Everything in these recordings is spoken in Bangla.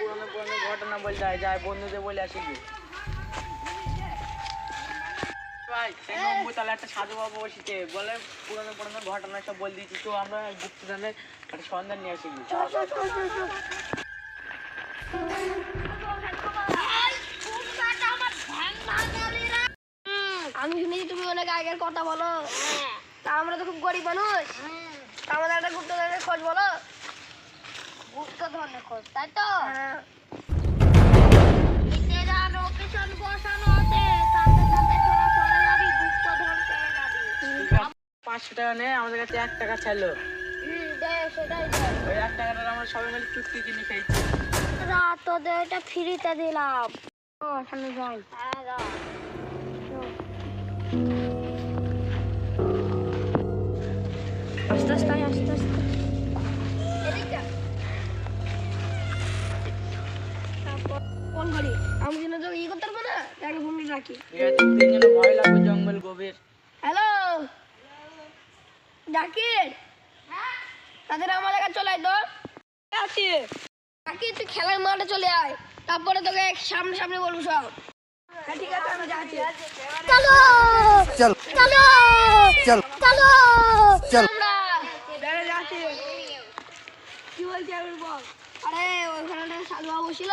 পুরনো পুরনো ঘটনা বলতে হয় যায় বন্ধুদের বলে আসি কি? ভাই নম্বরতলা একটা সাধু বাবু বসেছে বলে পুরনো পুরনো ঘটনা সব বলে দিয়েছি। তো আমরা গুপ্তধনের একটা সন্ধান নিয়ে আসি কি? আমি শুনেছি তুমি অনেক আগের কথা বলো। তা আমরা তো খুব গরিব মানুষ। তা আমাদের একটা গুপ্ত খোঁজ বলো। গুপ্ত ধরনের খোঁজ তাই তো? পাঁচশো টাকা নেই আমাদের কাছে এক টাকা ছিল সেটাই ওই এক টাকাটা আমরা সবাই মিলে চুক্তি কিনে খেয়েছি। রাত তোদের এটা ফ্রিতে দিলাম। ও সামনে যাই। করতে পারব না? তাকে ফোন রাখি। তিনজনে ভয় লাগবে জঙ্গল গভীর। হ্যালো? জাকির? তাদের আমার এলাকা চলে আয় তো। আছি জাকির তুই খেলার মাঠে চলে আয়। তারপরে তোকে সামনে সামনে বলব সব। হ্যাঁ ঠিক আছে আমি যাচ্ছি চলো! চল। চলো! চল। চলো! চল। আমরা বেড়ে যাচ্ছি। কি বলছি আমি বল। আরে ওইখানে একটা সাধু বাবু ছিল।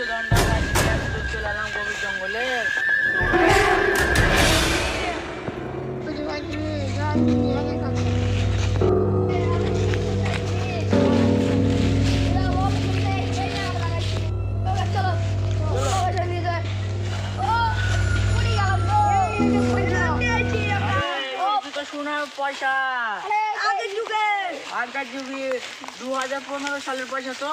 গুপ্তধন চলে এলাম গভীর জঙ্গলে তো সোনার পয়সা আগের যুগে। দু হাজার পনেরো সালের পয়সা তো।